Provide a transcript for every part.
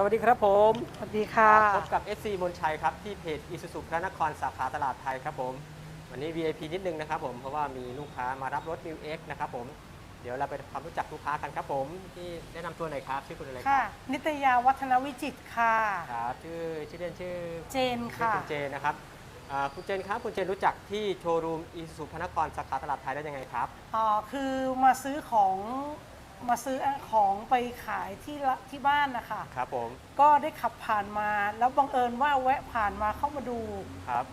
สวัสดีครับผมสวัสดีค่ะพบกับ SC มนชัยครับ ที่เพจอิสุสุพระนครสาขาตลาดไทยครับผม วันนี้ VIP นิดนึงนะครับผมเพราะว่ามีลูกค้ามารับรถ New X นะครับผมเดี๋ยวเราไปทำความรู้จักลูกค้ากันครับผม ที่แนะนำตัวหน่อยครับชื่อคุณอะไรคค่ะรับนิตยาวัฒนวิจิตรค่ะ ครับชื่อชื่อเล่นชื่อเจนชื่อค่ะ คุณเจนนะครับอ่าคุณเจนครับคุณเจนรู้จักที่โชว์รูมอิสุสุพระนครสาขาตลาดไทยได้ยังไงครับ อ๋อคือมาซื้อของ มาซื้อของไปขายที่ละที่บ้านนะคะครับผมก็ได้ขับผ่านมาแล้วบังเอิญว่าแวะผ่านมาเข้ามาดูครับ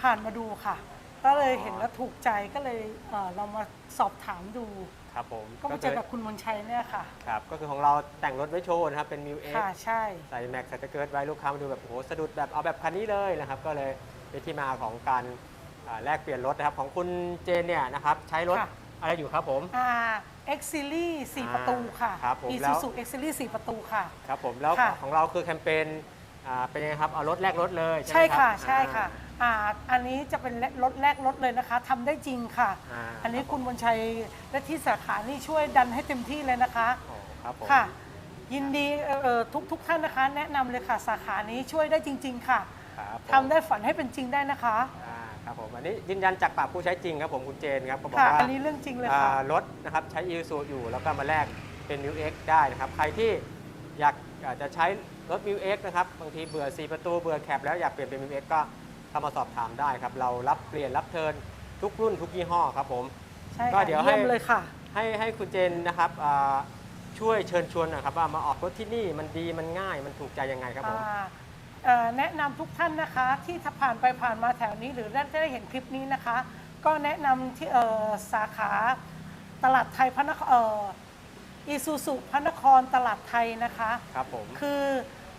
ผ่านมาดูค่ะ ก็เลยอ๋อเห็นแล้วถูกใจก็เลยเอ่อเรามาสอบถามดู ครับผมก็มาเจอกับคุณมนชัยเนี่ยค่ะ ครับก็คือของเราแต่งรถไว้โชว์นะครับเป็น New X ค่ะใช่ ใส่แม็กใส่ตะเกิร์ดไว้ลูกค้ามาดูแบบโอ้โหสะดุดแบบเอาแบบคันนี้เลยนะครับ ก็เลยเป็นที่มาของการอ่าแลกเปลี่ยนรถนะครับของคุณเจนเนี่ยนะครับใช้รถ ค่ะ อะไรอยู่ครับผม อ่า X Series 4อ่าประตูค่ะครับผมอีแล้ว ซูซู X Series 4ประตูค่ะ ครับผมแล้วค่ะ ของเราคือแคมเปญอ่าเป็นยังไงครับเอารถแลกรถเลยใช่ใช่ไหมครับค่ะใช่ค่ะ อ่าอันนี้จะเป็นรถแรกรถเลยนะคะทำได้จริงค่ะ อ่าอันนี้คุณบนชัยและที่สาขานี่ช่วยดันให้เต็มที่เลยนะคะ โอ้ครับผม ค่ะ ยินดีเอ่อเอ่อทุกทุกท่านนะคะ แนะนำเลยค่ะสาขานี้ช่วยได้จริง ๆ ค่ะครับผมทำได้ฝันให้เป็นจริงได้นะคะ อ่า ครับผมอันนี้ยืนยันจากปากผู้ใช้จริงครับผมคุณเจนครับก็บอกค่ะ ว่าอันนี้เรื่องจริงเลยค่ะ อ่ารถนะครับใช้ i s u อยู่แล้วก็มาแลกเป็น New X ได้นะครับ ใครที่อยากอยากจะใช้รถ New X นะครับบางทีเบื่อ4ประตูเบื่อแคปแล้วอยากเปลี่ยนเป็น New X ก็เข้ามาสอบถามได้ครับ เรารับเปลี่ยนรับเทิร์นทุกรุ่นทุกยี่ห้อครับผม ใช่ก็ค่ะเดี๋ยวให้ เยี่ยมเลยค่ะ ให้ให้คุณเจนนะครับอ่าช่วยเชิญชวนหนะครับว่ามาออกรถที่นี่มันดีมันง่ายมันถูกใจยังไงครับผม อ่า เอ่อแนะนำทุกท่านนะคะ ที่ถ้าผ่านไปผ่านมาแถวนี้ หรือได้ได้เห็นคลิปนี้นะคะ ก็แนะนำที่เอ่อสาขาตลาดไทยพระนครเอ่ออีซูซุพระนครตลาดไทยนะคะ ครับผม คือ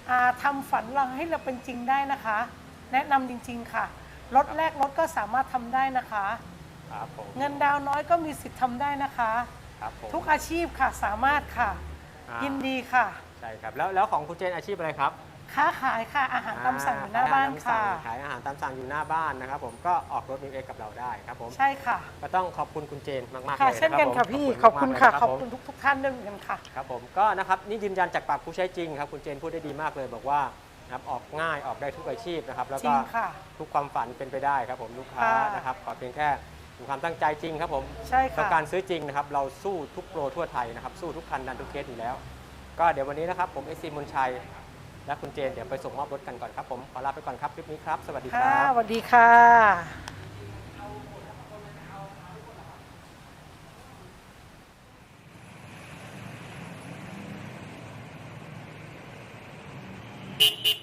อาทำฝันเราให้เราเป็นจริงได้นะคะ แนะนำจริง ๆ ค่ะรถแรกรถก็สามารถทำได้นะคะ ครับผมเงินดาวน้อยก็มีสิทธิ์ทำได้นะคะ ครับผมทุกอาชีพค่ะสามารถค่ะ อ่ายินดีค่ะ ใช่ครับ แล้วแล้วของคุณเจนอาชีพอะไรครับ ค้าขายค่ะอาหารตามสั่งอยู่หน้าบ้านค่ะ ขายอาหารตามสั่งอยู่หน้าบ้านนะครับผมก็ออกรถมิวเอ็กกับเราได้ครับผมใช่ค่ะ ก็ต้องขอบคุณคุณเจนมากๆค่ะเลยเช่นกันรัค่ะผมพี่ขอบคุณค่ะมากๆเลยขอบรัคุณผมทุกทุก ๆ ท่านด้วยเหมือนกันค่ะครับผมก็นะครับนี่ยืนยันจากปากผู้ใช้จริงครับคุณเจนพูดได้ดีมากเลยบอกว่านะครับออกง่ายออกได้ทุกอาชีพนะครับ แล้วจริก็งค่ะทุกความฝันเป็นไปได้ครับผมลูกค้าค่ะนะครับขอเพียงแค่มีความตั้งใจจริงครับผมใช่ต้อค่ะงการซื้อจริงนะครับเราสู้ทุกโปรทั่วไทยนะครับสู้ทุกคันดันทุกเคสอยู่แล้ว ก็เดี๋ยววันนี้นะครับผมเอซีมนชัย และคุณเจนเดี๋ยวไปส่งมอบรถกันก่อนครับผมขอลาไปก่อนครับคลิปนี้ครับ สวัสดีครับ สวัสดีค่ะ Beep, beep.